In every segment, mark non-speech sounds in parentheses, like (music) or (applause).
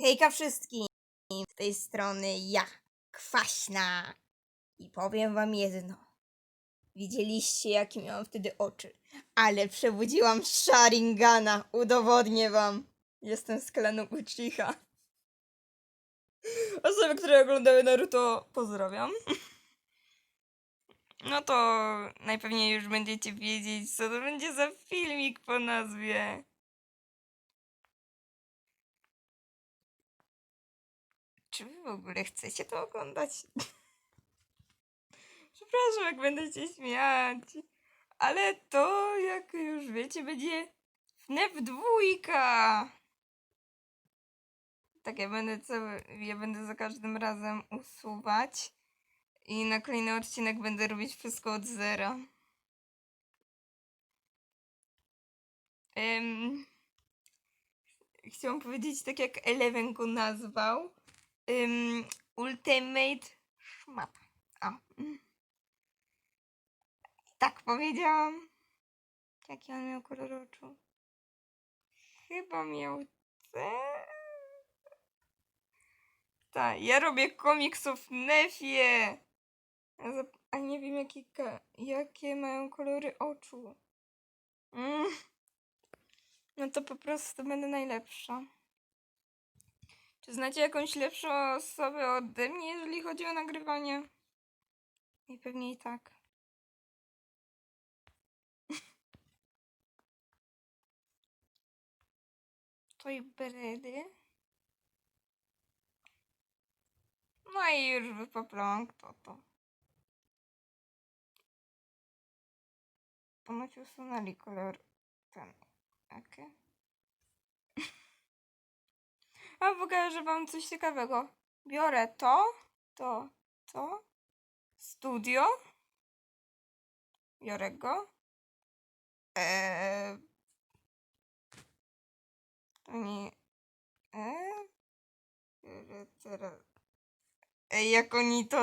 Hejka wszystkim! Z tej strony ja, Kwaśna. I powiem wam jedno. Widzieliście, jakie miałam wtedy oczy. Ale przebudziłam Sharingana. Udowodnię wam. Jestem z klanu Uchiha. Osoby, które oglądały Naruto, pozdrawiam. No to najpewniej już będziecie wiedzieć, co to będzie za filmik po nazwie. Czy wy w ogóle chcecie to oglądać? (laughs) Przepraszam, jak będę się śmiać. Ale to, jak już wiecie, będzie FNAF dwójka. Tak, ja będę cały, ja będę za każdym razem usuwać i na kolejny odcinek będę robić wszystko od zera. Em, chciałam powiedzieć tak jak Eleven go nazwał. Ultimate szmata. A. Tak powiedziałam. Jaki on miał kolor oczu? Chyba miał te. Tak, ja robię komiksów Nefie. A, nie wiem jakie, jakie mają kolory oczu. Mm. No to po prostu będę najlepsza. Czy znacie jakąś lepszą osobę ode mnie, jeżeli chodzi o nagrywanie? I pewnie i tak. (laughs) To i bredy. No i już wypoplałam kto to. Ponoć usunęli kolor ten. Okej. A pokażę wam coś ciekawego. Biorę to, to, to. Studio. Biorę go. Eee, to nie. Eee, teraz. Ej, jak oni to.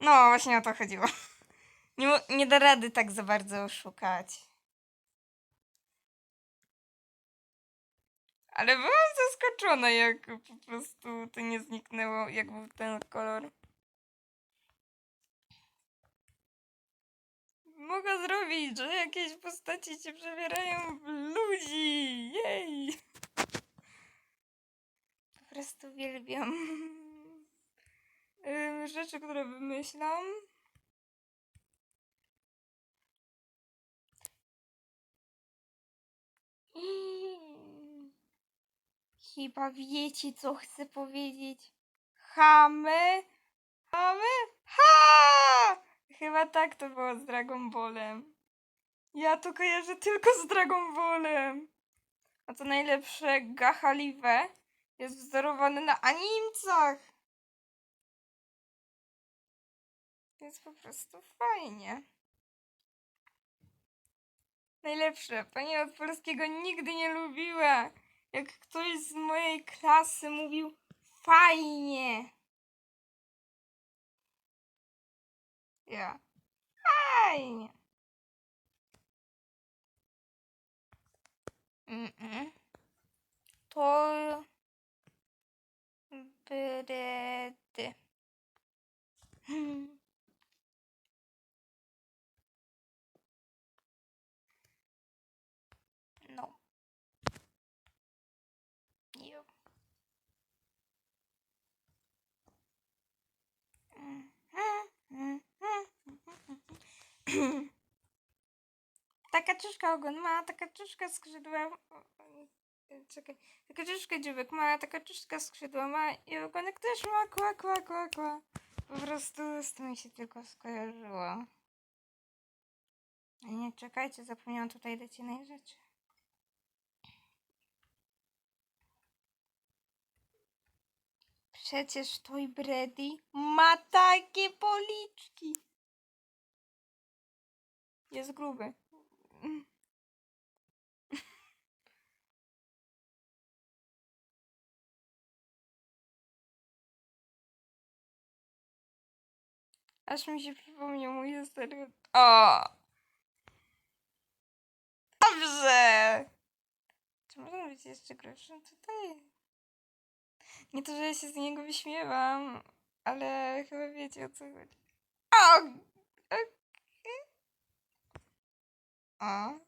No, właśnie o to chodziło. (laughs) Nie, nie da rady tak za bardzo oszukać. Ale byłam zaskoczona, jak po prostu to nie zniknęło, jak był ten kolor. Mogę zrobić, że jakieś postaci się przebierają w ludzi. Jej! Po prostu uwielbiam rzeczy, które wymyślam. Chyba wiecie, co chcę powiedzieć. Chamy? Chamy? Ha! Chyba tak to było z Dragon Ballem. Ja to kojarzę tylko z Dragon Ballem. A to najlepsze, Gahalive jest wzorowany na animcach. Jest po prostu fajnie. Najlepsze. Pani od polskiego nigdy nie lubiła. Jak ktoś z mojej klasy mówił fajnie. Ja. Fajnie. Mm-mm. To bredy. Hmm. No. Jo. (coughs) Taka czuszka ogon ma, taka czuszka skrzydła. Czekaj. Taka czuszka dziubek ma, taka czuszka skrzydła ma i ogonek też ma, kła, kła, kła, kła. Po prostu z tym się tylko skojarzyło. Nie, czekajcie, zapomniałam tutaj dać jednej rzeczy. Przecież Toy Brady ma takie policzki. Jest gruby. (laughs) Aż mi się przypomniał mój stary... O! Dobrze! Czy można być jeszcze gorszym tutaj? Nie to, że ja się z niego wyśmiewam, ale chyba wiecie o co chodzi. O! Okej. O.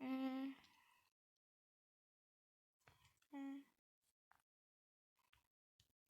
Mm. Mm.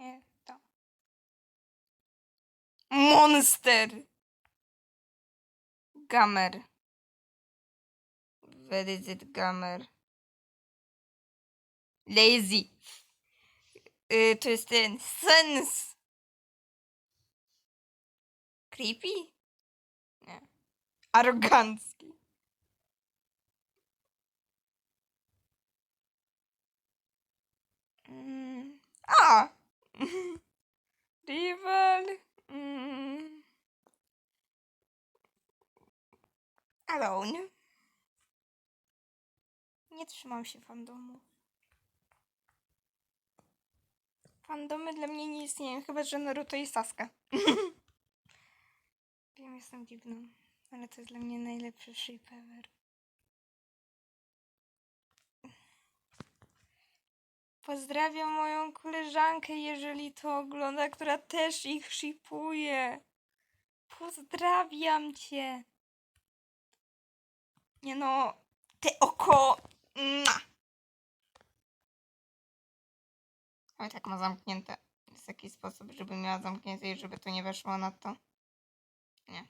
Nie, to. Monster! Gamer. Where is it, gamer? Lazy. Y, to jest ten sens. Creepy? Nie. Arogancki. Mm. A! (laughs) Rival. Mm. Alone. Nie trzymam się fandomu. Fandomy dla mnie nie istnieją, chyba że Naruto i Sasuke. (laughs) Wiem, jestem dziwną, ale to jest dla mnie najlepszy ship ever. Pozdrawiam moją koleżankę, jeżeli to ogląda, która też ich shipuje. Pozdrawiam cię. Nie no, te oko. Mua. Oj, tak ma zamknięte. Jest jakiś sposób, żeby miała zamknięte i żeby to nie weszło na to. Nie.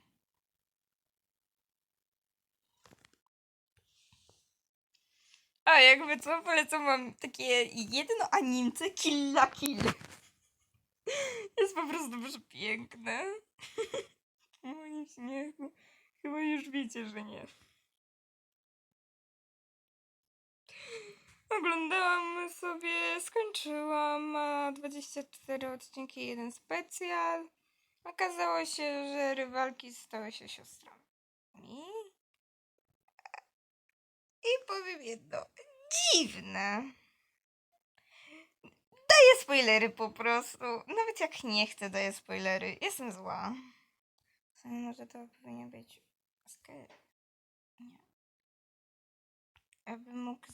A jakby co, polecam wam takie jedno animce Kill la Kill. Jest po prostu przepiękne. (laughs) W moim śmiechu. Chyba już wiecie, że nie. Oglądałam sobie, skończyłam, ma 24 odcinki, jeden specjal. Okazało się, że rywalki stały się siostrami. I powiem jedno, dziwne. Daję spoilery po prostu. Nawet jak nie chcę, daję spoilery. Jestem zła. Może to powinien być. Nie. Aby mógł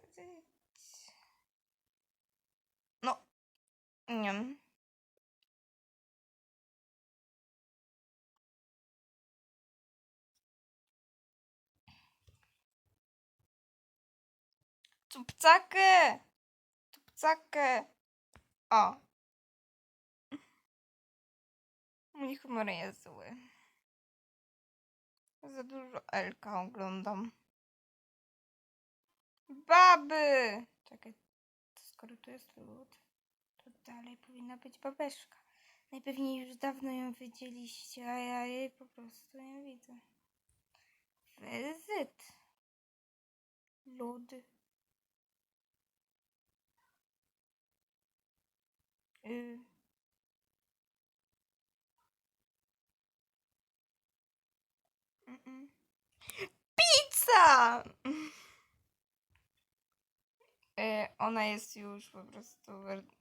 zakryć. No. Nie wiem. Tupcakę! Tupcakę! O. Mój humor jest zły. Za dużo Elka oglądam. Baby! Czekaj, skoro tu jest lód, to dalej powinna być babeszka. Najpewniej już dawno ją widzieliście, a ja jej po prostu nie widzę. Wezyt. Lód. Y. Mm-mm. Pizza! E, ona jest już po prostu.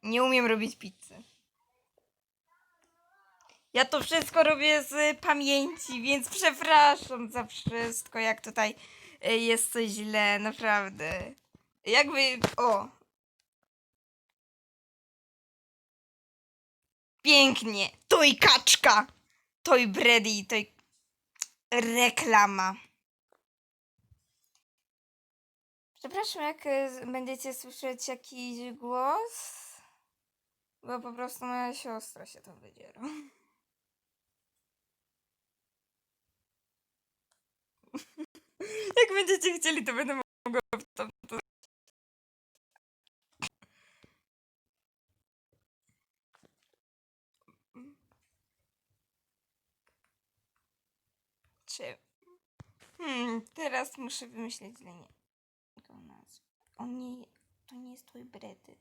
Nie umiem robić pizzy. Ja to wszystko robię z pamięci, więc przepraszam za wszystko, jak tutaj e, jest coś źle, naprawdę. Jakby. O! Pięknie! To i kaczka! To i Brady, to i reklama. Przepraszam, jak z- będziecie słyszeć jakiś głos, bo po prostu moja siostra się tam wydziera. (laughs) jak będziecie chcieli, to będę mogła w tam to... Czy... Hmm, teraz muszę wymyśleć nazwę. On nie, to nie jest twój bredy.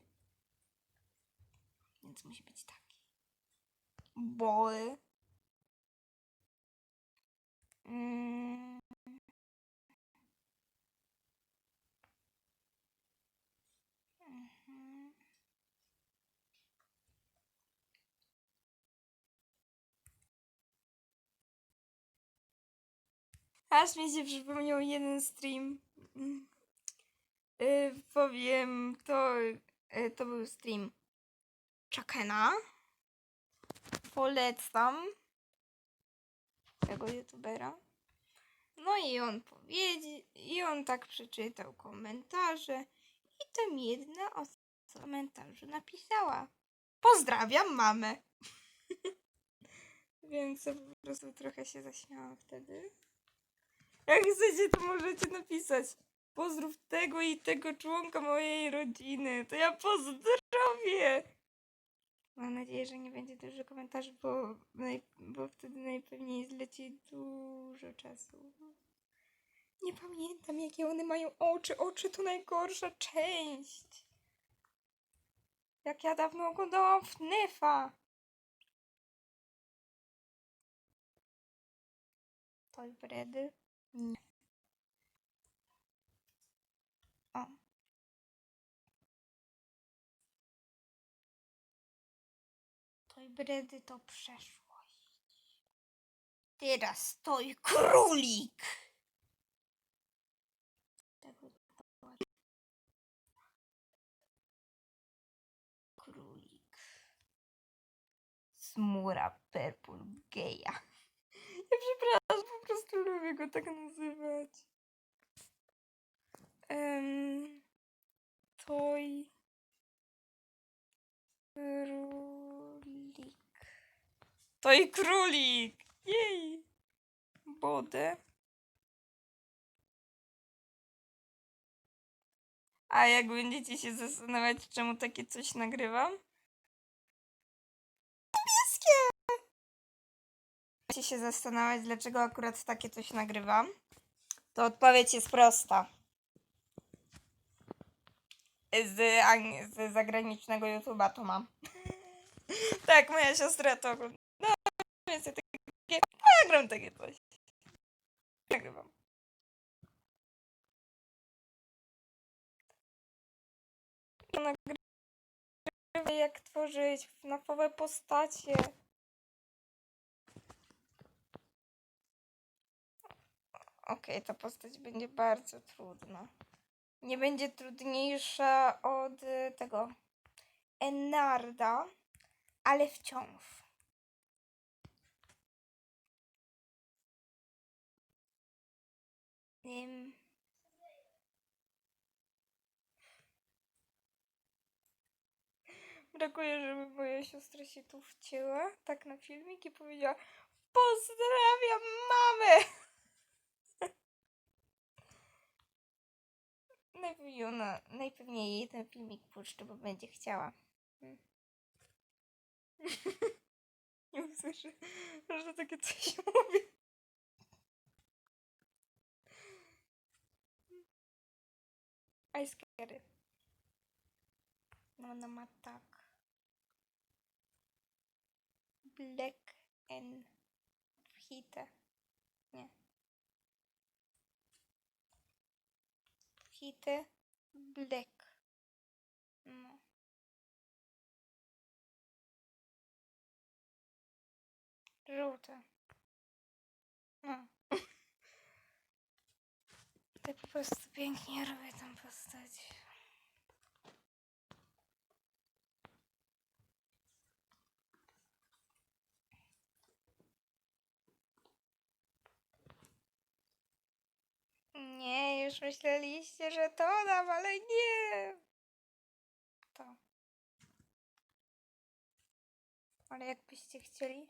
Więc musi być taki. Boy. Mm. Mhm. Aż mi się przypomniał jeden stream. Y, powiem, to, y, to był stream Chakena. Polecam tego youtubera. No i on powiedział, i on tak przeczytał komentarze i tam jedna osoba w komentarzu napisała Pozdrawiam mamę. (laughs) Więc po prostu trochę się zaśmiałam wtedy. Jak chcecie, to możecie napisać pozdrów tego i tego członka mojej rodziny. To ja pozdrowię. Mam nadzieję, że nie będzie dużo komentarzy, bo, bo wtedy najpewniej zleci dużo czasu. Nie pamiętam, jakie one mają oczy. Oczy to najgorsza część. Jak ja dawno oglądałam FNAFa. Toy Bredy? Nie. Toy Bredy to przeszłość. Teraz stoi królik. Tego królik. Smura Purple Geja. Ja przepraszam, po prostu lubię go tak nazywać. Um, toj królik. Toj królik! Jej! Bodę. A jak będziecie się zastanawiać, czemu takie coś nagrywam? Będziecie się zastanawiać, dlaczego akurat takie coś nagrywam, to odpowiedź jest prosta. Z, z zagranicznego YouTube'a to mam. (laughs) tak, moja siostra to. No, więc ja takie, nagram takie coś. Nagrywam. Nagrywam jak tworzyć FNAFowe postacie. Okej, ta postać będzie bardzo trudna. Nie będzie trudniejsza od y, tego Enarda, ale wciąż. Ym. Brakuje, żeby moja siostra się tu wcięła, tak na filmik i powiedziała Pozdrawiam mamę! (laughs) Najpewniej ona, najpewniej jej ten filmik puszczy, bo będzie chciała. Hmm. (laughs) Nie usłyszę, że takie coś (laughs) mówię. Ice Carry. No ona ma tak. Black and Hite. Nie. Hite Black. No. Żółte. No. Tak po prostu pięknie robię tą postać. Nie, już myśleliście, że to dam, ale nie. To. Ale jakbyście chcieli,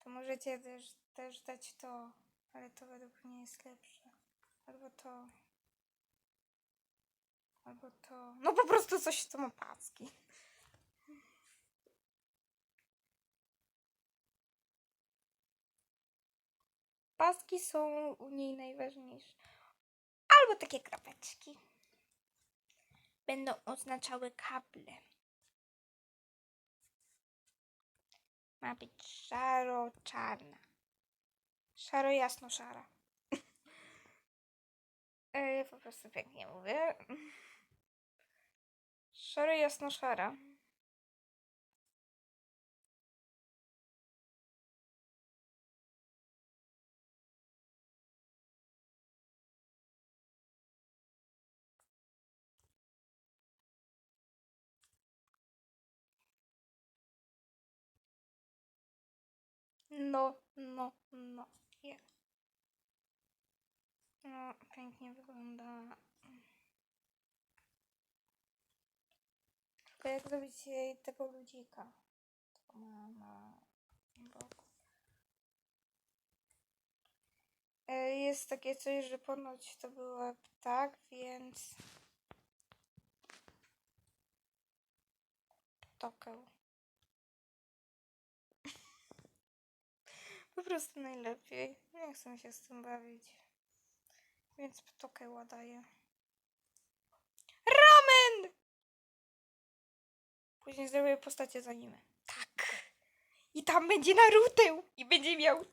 to możecie też, też dać to, ale to według mnie jest lepsze. Albo to. Albo to. No po prostu coś, co ma paski. Paski są u niej najważniejsze. Albo takie kropeczki. Będą oznaczały kable. Ma być szaro-czarna. Szaro-jasno-szara. Ja po prostu pięknie mówię. Szary jasno-szara. No, no, no. Yeah. No, pięknie wygląda. Tylko jak zrobić jej tego ludzika? To ma na boku. E, Jest takie coś, że ponoć to był ptak, więc... Ptokeł. (laughs) Po prostu najlepiej. Nie chcę się z tym bawić. Więc ptokeła daję. Ramen! Później zrobię postacie z anime. Tak. I tam będzie Naruto. I będzie miał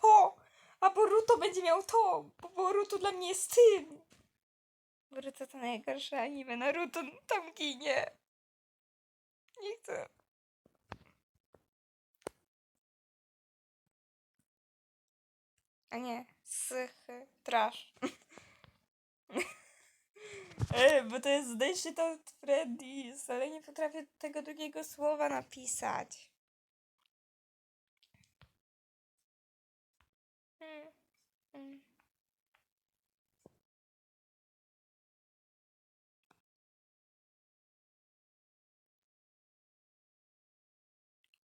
to. A Boruto będzie miał to. Bo Boruto dla mnie jest tym. Boruto to najgorsze anime. Naruto tam ginie. Nie chcę. A nie, sych, trash. E, bo to jest zdejście to od Freddy's, ale nie potrafię tego drugiego słowa napisać. Mm, mm.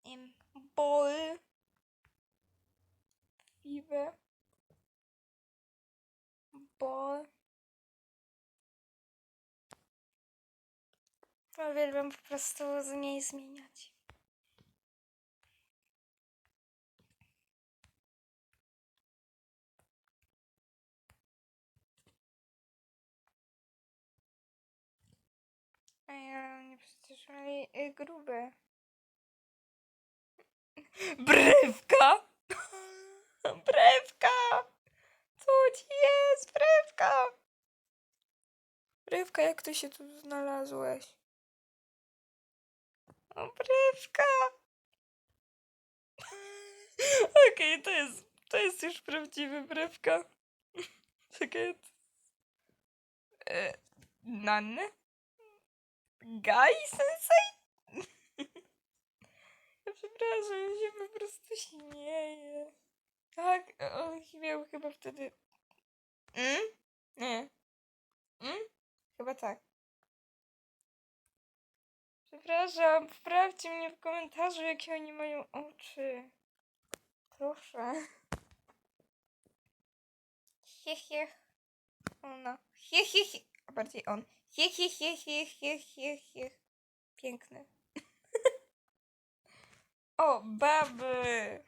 Em, Ball. Fever. Uwielbiam po prostu z niej zmieniać. A ja oni przecież mieli y, grube. (laughs) Brewka! (laughs) Brewka! Co ci jest, Brewka? Brewka, jak ty się tu znalazłeś? O, Brewka! (laughs) Okej, to jest, to jest już prawdziwy Brewka. (laughs) Czekaj. E, Nanny? Gai sensei? (laughs) Ja przepraszam, ja się po prostu śmieję. Tak, on miał chyba wtedy... Mm? Nie. Mm? Chyba tak. Przepraszam, wprawdźcie mnie w komentarzu, jakie oni mają oczy. Proszę. Hie, hie. Ona. Hie, hie, hie. A bardziej on. Hie, hie, hie, hie, hie, hie. Piękny. (laughs) o, baby.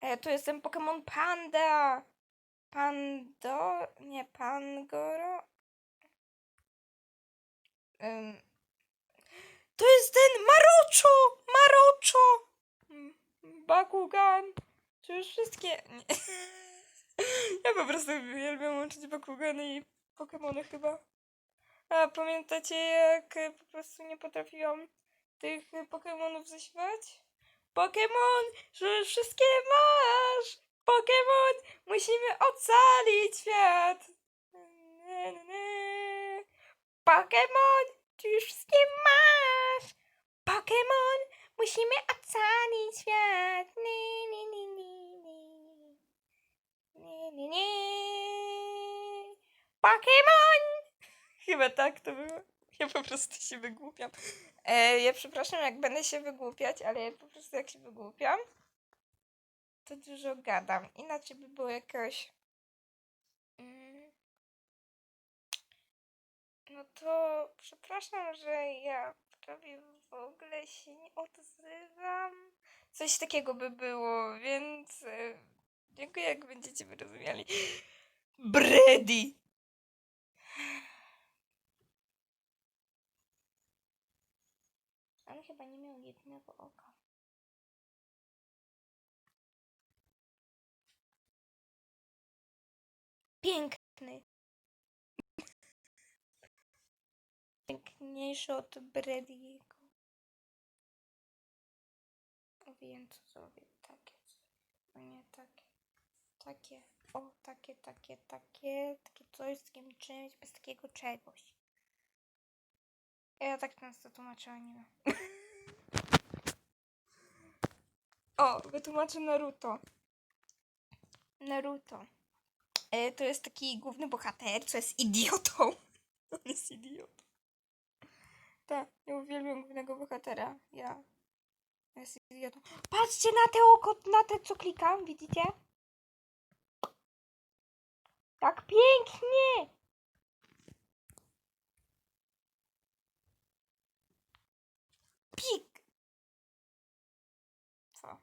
E, tu jest ten Pokémon Panda. Pando... Nie, Pangoro? To jest ten Marocho! Marocho! Mm, Bakugan. To już wszystkie... Nie. (laughs) Ja po prostu uwielbiam łączyć Bakugany i Pokémony chyba. A pamiętacie jak po prostu nie potrafiłam tych Pokémonów zaśpiewać? Pokémon, że wszystkie masz! Pokémon, musimy ocalić świat! Nie, nie, nie. Pokémon, ty już wszystkie masz! Pokémon, musimy ocalić świat! Nie, nie, nie, nie, nie. Nie, nie, nie. Pokémon! (laughs) Chyba tak to było. Ja po prostu się wygłupiam. E, ja przepraszam, jak będę się wygłupiać, ale ja po prostu jak się wygłupiam, to dużo gadam. Inaczej by było jakoś... no to przepraszam, że ja prawie w ogóle się nie odzywam. Coś takiego by było, więc e, dziękuję, jak będziecie wyrozumiali. Brady! On chyba nie miał jednego oka. Piękny. Piękniejszy od Brady'ego. Wiem co zrobię. Takie. No nie takie. Takie. O, takie, takie, takie. Takie coś z takim czymś, bez takiego czegoś. Ja tak często tłumaczę anime. (laughs) O, wytłumaczę Naruto. Naruto. E, to jest taki główny bohater, co jest idiotą. (laughs) On jest idiotą. Tak, ja uwielbiam głównego bohatera. Ja. On Jest idiotą. Patrzcie na te oko, na te co klikam, widzicie? Tak pięknie! Pik! Co?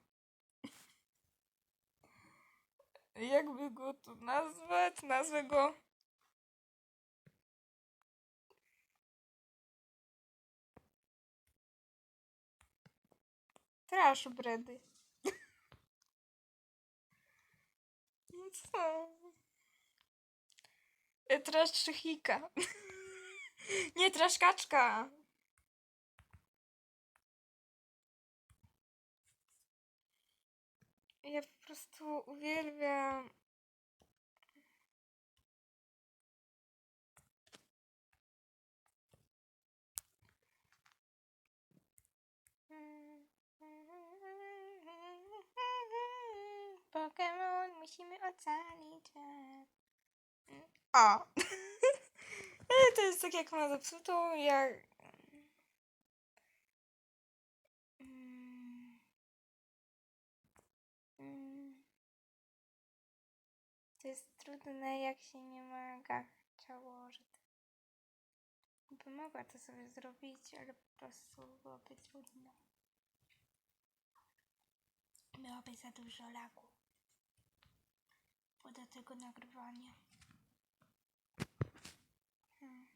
(laughs) Jakby go tu nazwać? Nazwę go. Trash bredy. No co? E, Trash szychika. (laughs) Nie, trash kaczka. Ja po prostu uwielbiam. Pokémon musimy ocalić. O! (laughs) To jest tak jak ma zepsutą, jak... To jest trudne, jak się nie ma ciało, że by mogła to sobie zrobić, ale po prostu byłoby trudno. Miałaby za dużo lagu. Do tego nagrywania. Hmm.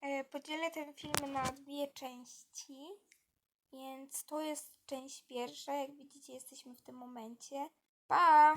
E, Podzielę ten film na dwie części, więc to jest część pierwsza. Jak widzicie, jesteśmy w tym momencie. Pa!